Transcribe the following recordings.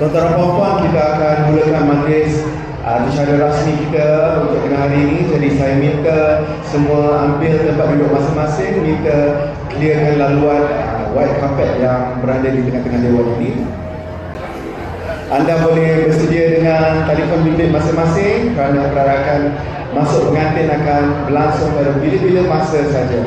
Tuan-tuan dan puan kita akan mulakan majlis uh, secara rasmi kita untuk kena hari ini. Jadi saya minta semua ambil tempat duduk masing-masing, minta clearkan laluan uh, white carpet yang berada di tengah-tengah dewan ini. Anda boleh bersedia dengan telefon bimbit masing-masing kerana perarakan masuk pengantin akan berlangsung pada bila-bila masa saja.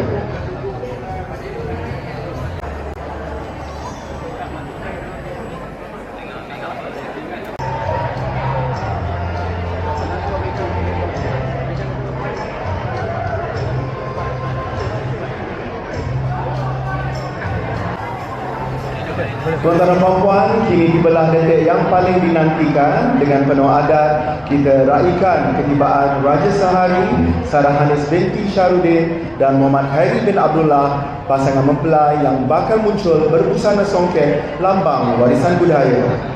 Tuan-tuan dan puan kini tibalah detik yang paling dinantikan dengan penuh adat kita raikan ketibaan Raja Sahari, Sarah Hanis binti Syarudin dan Muhammad Khairi bin Abdullah pasangan mempelai yang bakal muncul berbusana songkeng lambang warisan budaya.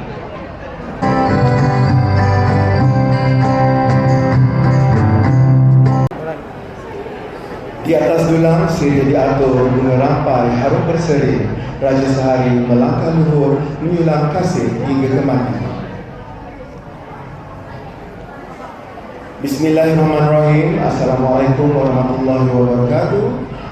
Di atas dulang sedia diatur bunga rampai harum berseri Raja Sehari melangkah luhur menyulang kasih hingga ke mati. Bismillahirrahmanirrahim. Assalamualaikum warahmatullahi wabarakatuh.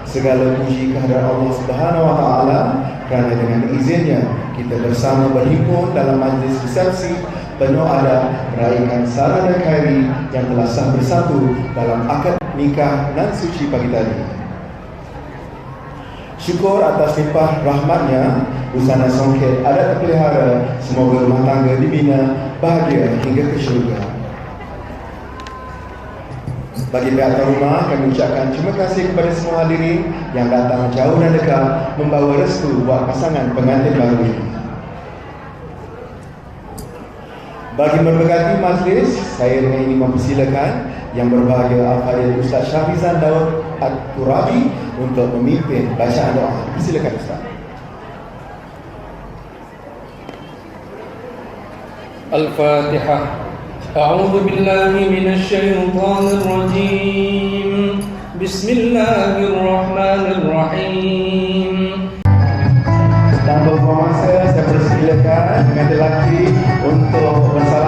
Segala puji kehadirat Allah Subhanahu wa taala kerana dengan izinnya kita bersama berhimpun dalam majlis resepsi penuh adat meraihkan Sarah dan Khairi yang telah sah bersatu dalam akad nikah dan suci pagi tadi. Syukur atas limpah rahmatnya, busana songket adat terpelihara, semoga rumah tangga dibina bahagia hingga ke syurga. Bagi pihak rumah, kami ucapkan terima kasih kepada semua hadirin yang datang jauh dan dekat membawa restu buat pasangan pengantin baru ini. Bagi memberkati majlis, saya dengan ini mempersilakan yang berbahagia Al-Fadhil Ustaz Syahrizan Daud Al-Qurabi untuk memimpin bacaan doa. Persilakan Ustaz. الفاتحة أعوذ بالله من الشيطان الرجيم بسم الله الرحمن الرحيم Tanpa buang masa, saya persilakan dengan lelaki untuk bersalaman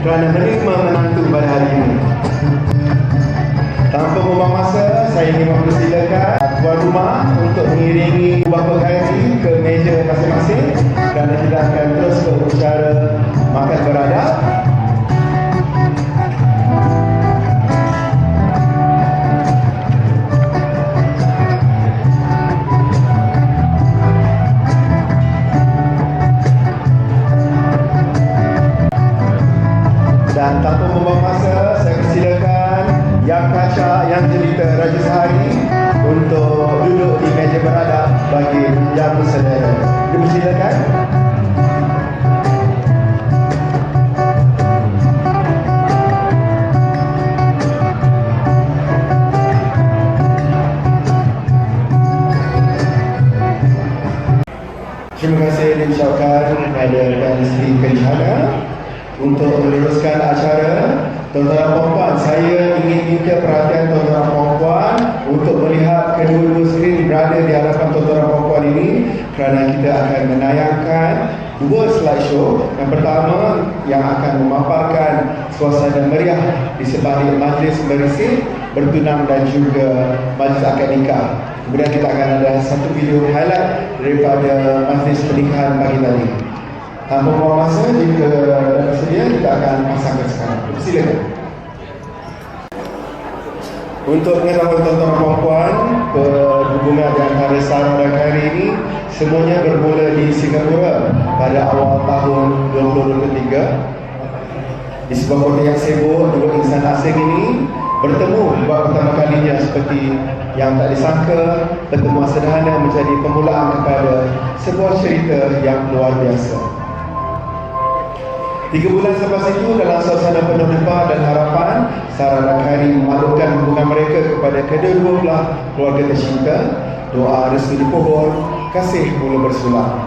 kerana menerima menantu pada hari ini. Tanpa membuang masa, saya ingin mempersilakan tuan rumah untuk mengiringi bapa Khairi ke meja masing-masing kerana kita akan terus ke upacara makan beradab Yang Kaca, Yang Jelita Raja Sehari untuk duduk di meja beradab bagi jamu saudara. Dipersilakan. Terima kasih diucapkan kepada Tuan Sri Kencana untuk meneruskan acara. Tuan-tuan dan puan saya ingin minta perhatian tuan-tuan dan puan untuk melihat kedua-dua skrin berada di hadapan tuan-tuan dan puan ini kerana kita akan menayangkan dua slideshow. Yang pertama yang akan memaparkan suasana meriah di sebalik majlis berisi bertunang dan juga majlis akad nikah. Kemudian kita akan ada satu video highlight daripada majlis pernikahan pagi tadi. Tanpa buang masa, jika bersedia, kita akan pasangkan sekarang. Silakan. Untuk pengetahuan tuan-tuan dan puan antara Sarah dan Khairi ini semuanya bermula di Singapura pada awal tahun 2023 Di sebuah kota yang sibuk, dua insan asing ini bertemu buat pertama kalinya seperti yang tak disangka pertemuan sederhana menjadi permulaan kepada sebuah cerita yang luar biasa. Tiga bulan selepas itu dalam suasana penuh debar dan harapan Sarah dan Khairi memaklumkan hubungan mereka kepada kedua-dua belah keluarga tercinta. Doa restu dipohon, kasih mula bersulang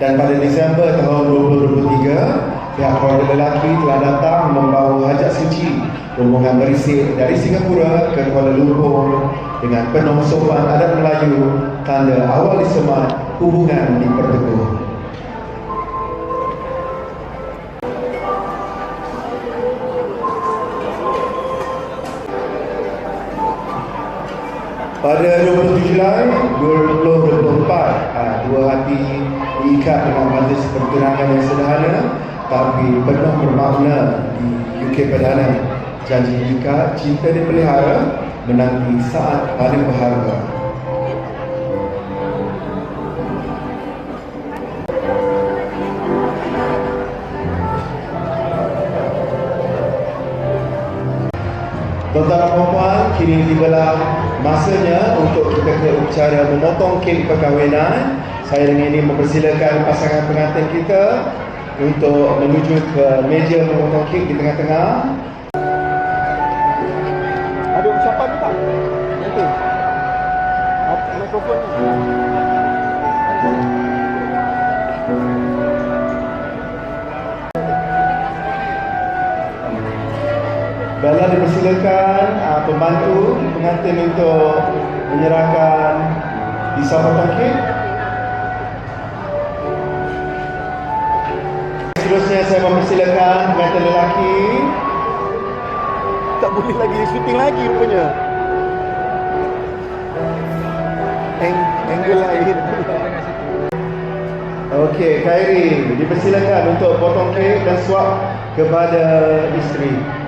Dan pada Disember tahun 2023 Pihak keluarga lelaki telah datang membawa hajat suci Rombongan berisik dari Singapura ke Kuala Lumpur Dengan penuh sopan adat Melayu Tanda awal disemat hubungan diperteguh Pada 27 Julai 2024, ha, dua hati diikat dengan majlis pertunangan yang sederhana tapi penuh bermakna di UK Perdana. Janji ikat, cinta dipelihara menanti saat paling berharga. Kini tibalah masanya untuk kita ke upacara memotong kek perkahwinan. Saya dengan ini mempersilakan pasangan pengantin kita untuk menuju ke meja memotong kek di tengah-tengah. Ada ucapan ke tak? Nanti. Mikrofon ni? Bella dipersilakan uh, pembantu pengantin untuk menyerahkan pisau kek. Seterusnya saya mempersilakan pengantin lelaki Tak boleh lagi syuting lagi rupanya. Ang- angle lain. Okey, Khairi dipersilakan untuk potong kek dan suap kepada isteri.